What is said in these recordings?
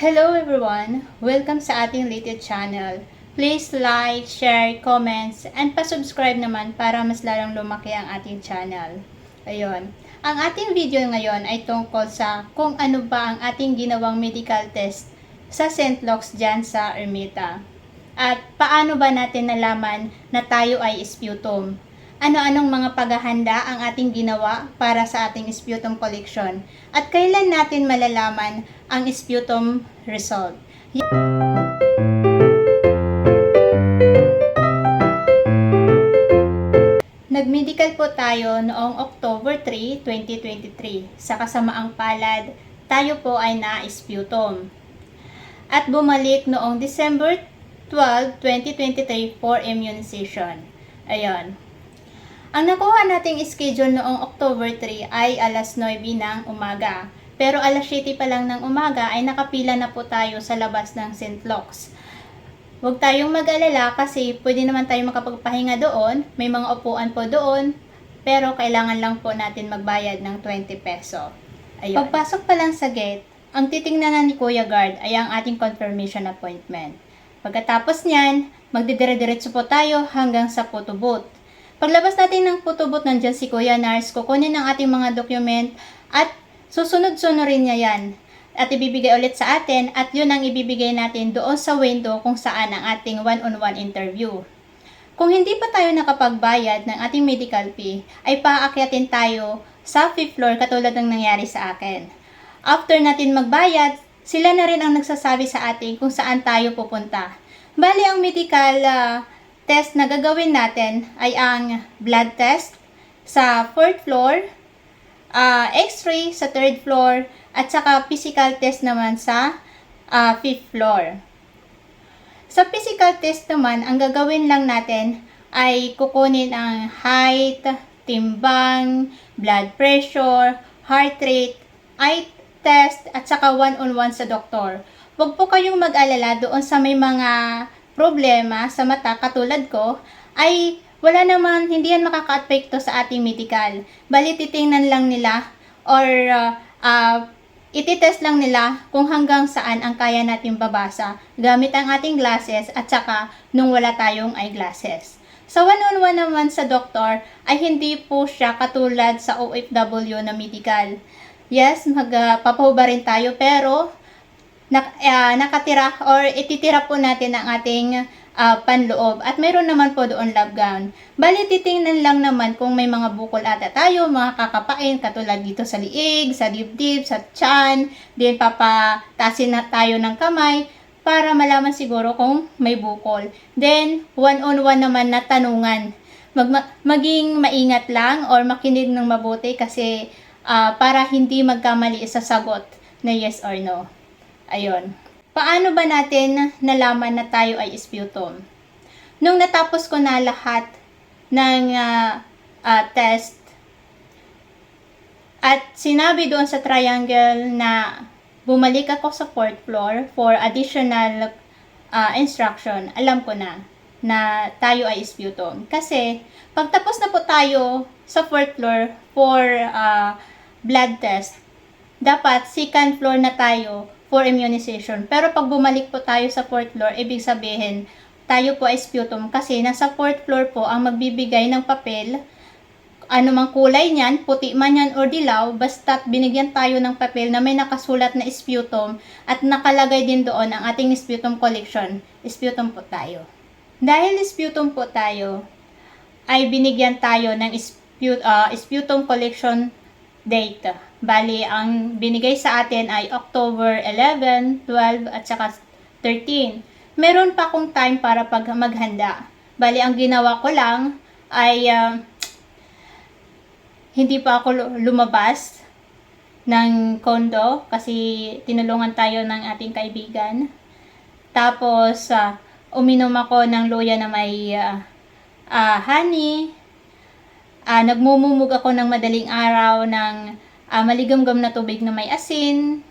Hello everyone! Welcome sa ating latest channel. Please like, share, comments, and pa-subscribe naman para mas lalong lumaki ang ating channel. Ayun. Ang ating video ngayon ay tungkol sa kung ano ba ang ating ginawang medical test sa St. Luke's dyan sa Ermita. At paano ba natin nalaman na tayo ay sputum? Ano-anong mga paghahanda ang ating ginawa para sa ating sputum collection? At kailan natin malalaman ang sputum result? Nag-medical po tayo noong October 3, 2023. Sa kasamaang palad, tayo po ay na-sputum. At bumalik noong December 12, 2023 for immunization. Ayun. Ang nakuha nating schedule noong October 3 ay alas 9 ng umaga. Pero alas 7 pa lang ng umaga ay nakapila na po tayo sa labas ng St. Luke's. Huwag tayong mag-alala kasi pwede naman tayo makapagpahinga doon. May mga upuan po doon. Pero kailangan lang po natin magbayad ng 20 peso. Ayun. Pagpasok pa lang sa gate, ang titingnan na ni Kuya Guard ay ang ating confirmation appointment. Pagkatapos niyan, magdidire-diretso po tayo hanggang sa photo booth. Paglabas natin ng photo booth, nandyan si Kuya Nars, kukunin ang ating mga document at susunod-sunurin niya yan at ibibigay ulit sa atin at yun ang ibibigay natin doon sa window kung saan ang ating one-on-one interview. Kung hindi pa tayo nakapagbayad ng ating medical fee, ay paakyatin tayo sa 5th floor katulad ng nangyari sa akin. After natin magbayad, sila na rin ang nagsasabi sa atin kung saan tayo pupunta. Bali, ang medical ah, test na gagawin natin ay ang blood test sa 4th floor, ah, x-ray sa 3rd floor, at saka physical test naman sa ah, 5th floor. Sa physical test naman, ang gagawin lang natin ay kukunin ang height, timbang, blood pressure, heart rate, eye test, at saka one-on-one sa doktor. Huwag po kayong mag-alala doon sa may mga problema sa mata katulad ko, ay wala naman, hindi yan makaka-apekto sa ating medical. Bali, titingnan lang nila or uh, uh, ititest lang nila kung hanggang saan ang kaya natin babasa gamit ang ating glasses at saka nung wala tayong eyeglasses. Sa one-on-one naman sa doktor ay hindi po siya katulad sa OFW na medical. Yes, magpapahuba rin tayo pero nak, ah, nakatira or ititira po natin ang ating ah, panloob. At mayroon naman po doon love gown. Bali, titingnan lang naman kung may mga bukol ata tayo, mga kakapain, katulad dito sa liig, sa dibdib, sa tiyan. Then, papatasin na tayo ng kamay para malaman siguro kung may bukol. Then, one-on-one naman na tanungan. Mag- maging maingat lang or makinig ng mabuti kasi ah, para hindi magkamali sa sagot na yes or no. Ayun. Paano ba natin nalaman na tayo ay sputum? Nung natapos ko na lahat ng ah, ah, test at sinabi doon sa triangle na bumalik ako sa fourth floor for additional ah, instruction, alam ko na na tayo ay sputum. Kasi, pagtapos na po tayo sa fourth floor for ah, blood test, dapat second floor na tayo for immunization. Pero pag bumalik po tayo sa fourth floor, ibig sabihin, tayo po ay sputum kasi nasa fourth floor po ang magbibigay ng papel ano mang kulay niyan, puti man yan or dilaw, basta't binigyan tayo ng papel na may nakasulat na sputum at nakalagay din doon ang ating sputum collection. Sputum po tayo. Dahil sputum po tayo, ay binigyan tayo ng spu- ah, sputum collection date. Bali, ang binigay sa atin ay October 11, 12, at saka 13. Meron pa akong time para pag maghanda. Bali, ang ginawa ko lang ay ah, hindi pa ako lu- lumabas ng condo kasi tinulungan tayo ng ating kaibigan. Tapos, ah, uminom ako ng luya na may ah, ah, honey. Ah, nagmumumug ako ng madaling araw ng ah, maligamgam na tubig na may asin.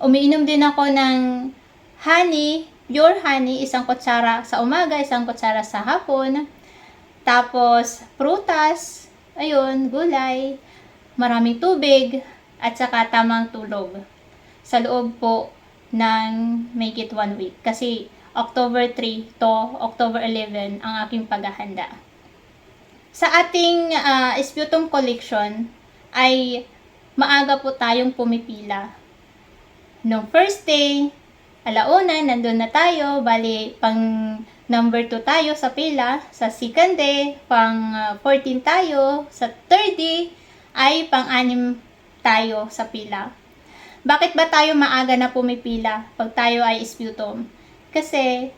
Umiinom din ako ng honey, pure honey, isang kutsara sa umaga, isang kutsara sa hapon. Tapos, prutas, ayun, gulay, maraming tubig, at saka tamang tulog. Sa loob po ng make it one week. Kasi October 3 to October 11 ang aking paghahanda. Sa ating ah, sputum collection ay maaga po tayong pumipila. Nung first day, alauna, nandun na tayo, bali pang number 2 tayo sa pila. Sa second day, pang ah, 14 tayo. Sa third day, ay pang 6 tayo sa pila. Bakit ba tayo maaga na pumipila pag tayo ay sputum? Kasi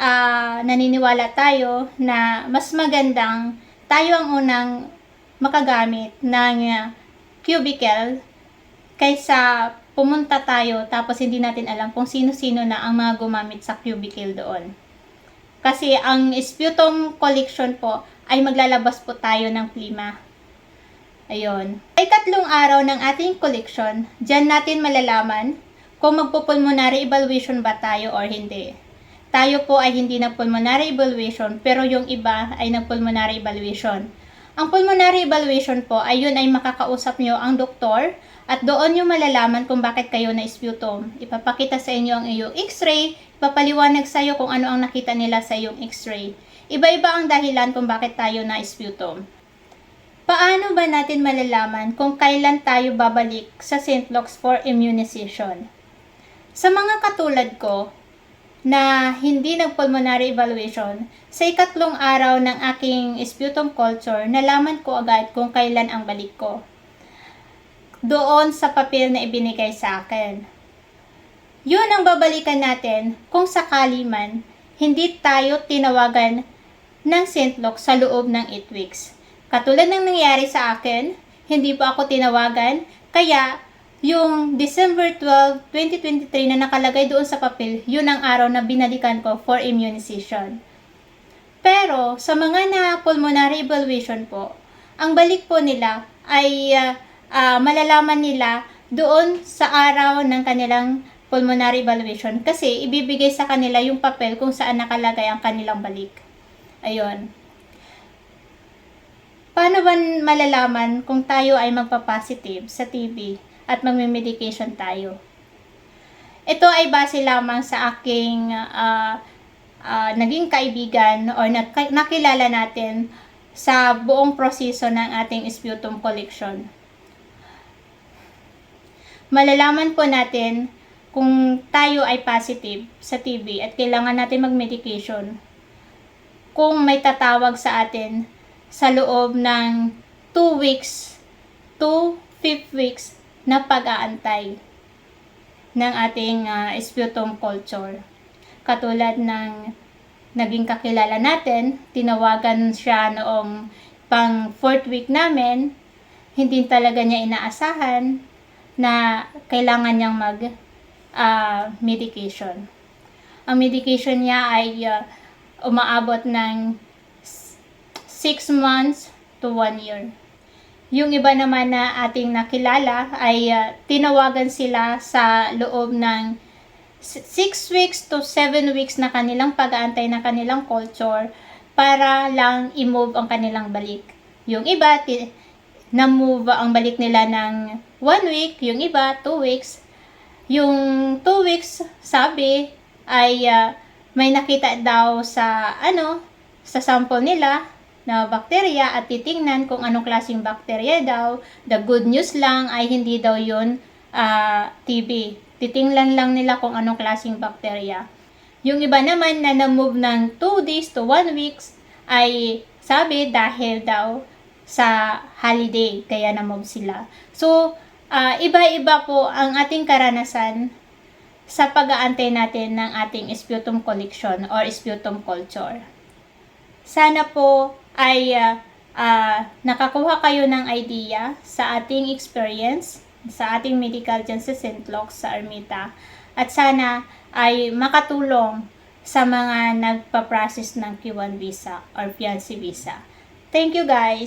ah, naniniwala tayo na mas magandang tayo ang unang makagamit ng cubicle kaysa pumunta tayo tapos hindi natin alam kung sino-sino na ang mga gumamit sa cubicle doon. Kasi ang sputum collection po ay maglalabas po tayo ng plima. Ayun. Ay katlong araw ng ating collection, dyan natin malalaman kung magpo-pulmonary evaluation ba tayo or hindi. Tayo po ay hindi nag-pulmonary evaluation pero yung iba ay nag-pulmonary evaluation. Ang pulmonary evaluation po ay yun ay makakausap nyo ang doktor at doon nyo malalaman kung bakit kayo na sputum. Ipapakita sa inyo ang iyong x-ray, ipapaliwanag sa iyo kung ano ang nakita nila sa iyong x-ray. Iba-iba ang dahilan kung bakit tayo na sputum. Paano ba natin malalaman kung kailan tayo babalik sa St. Luke's for immunization? Sa mga katulad ko, na hindi nag-pulmonary evaluation, sa ikatlong araw ng aking sputum culture, nalaman ko agad kung kailan ang balik ko. Doon sa papel na ibinigay sa akin. Yun ang babalikan natin kung sakali man hindi tayo tinawagan ng St. Luke sa loob ng 8 weeks. Katulad ng nangyari sa akin, hindi po ako tinawagan, kaya yung December 12, 2023 na nakalagay doon sa papel, yun ang araw na binalikan ko for immunization. Pero sa mga na pulmonary evaluation po, ang balik po nila ay ah, ah, malalaman nila doon sa araw ng kanilang pulmonary evaluation kasi ibibigay sa kanila yung papel kung saan nakalagay ang kanilang balik. Ayun. Paano ba malalaman kung tayo ay magpa-positive sa TB at magme-medication tayo? Ito ay base lamang sa aking ah, ah, naging kaibigan o nak- nakilala natin sa buong proseso ng ating sputum collection. Malalaman po natin kung tayo ay positive sa TB at kailangan natin mag-medication kung may tatawag sa atin sa loob ng 2 weeks to 5 weeks na pag-aantay ng ating ah, sputum culture. Katulad ng naging kakilala natin, tinawagan siya noong pang 4th week namin, hindi talaga niya inaasahan na kailangan niyang mag ah, medication. Ang medication niya ay ah, umaabot ng 6 months to 1 year. Yung iba naman na ating nakilala ay ah, tinawagan sila sa loob ng 6 weeks to 7 weeks na kanilang pag-aantay ng kanilang culture para lang i-move ang kanilang balik. Yung iba, na-move ang balik nila ng 1 week, yung iba, 2 weeks. Yung 2 weeks, sabi, ay ah, may nakita daw sa, ano, sa sample nila na bakterya at titingnan kung anong klaseng bakterya daw. The good news lang ay hindi daw yun ah, TB. Titingnan lang nila kung anong klaseng bakterya. Yung iba naman na na-move ng 2 days to 1 weeks ay sabi dahil daw sa holiday kaya na-move sila. So, ah, iba-iba po ang ating karanasan sa pag-aantay natin ng ating sputum collection or sputum culture. Sana po ay ah, ah, nakakuha kayo ng idea sa ating experience sa ating medical dyan sa St. Luke's sa Ermita at sana ay makatulong sa mga nagpa-process ng Q1 visa or fiancé visa. Thank you guys!